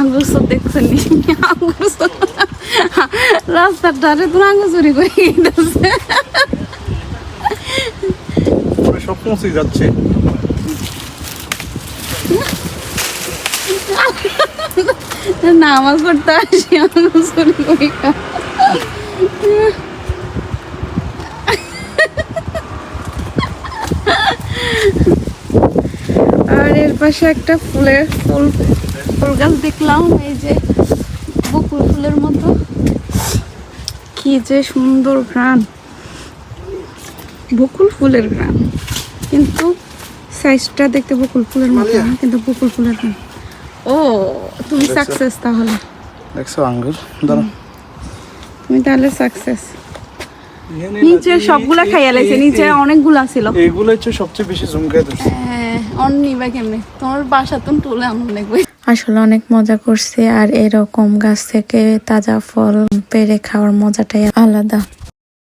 আঙ্গুর সব দেখছেন আঙ্গুর রাস্তার ধারে তো আঙ্গুর চুরি করে গেছে সব পৌঁছে যাচ্ছে। নামাজ পড়তে আসি আঙ্গুর চুরি করে। আর এর পাশে একটা ফুলের ফুল ফুল গাছ দেখলাম এই যে বকুল ফুলের মতো। কি যে সুন্দর ঘ্রাণ। বকুল ফুলের ঘ্রাণ। কিন্তু সাইজটা দেখতে বকুল ফুলের মতো না কিন্তু বকুল ফুলের ঘ্রাণ। ও তুমি সাকসেস তাহলে। দেখছ আঙ্গুর দাঁড়া তুমি তাহলে সাকসেস নিচে সবগুলা খাইয়া লাইছে নিচে অনেকগুলা ছিল। এগুলো হচ্ছে সবচেয়ে বেশি হ্যাঁ অন নিবা কেমনে? তোমার বাসা তো তুলে এমন দেখবে আসলে অনেক মজা করছে আর এরকম গাছ থেকে তাজা ফল পেরে খাওয়ার মজাটাই আলাদা।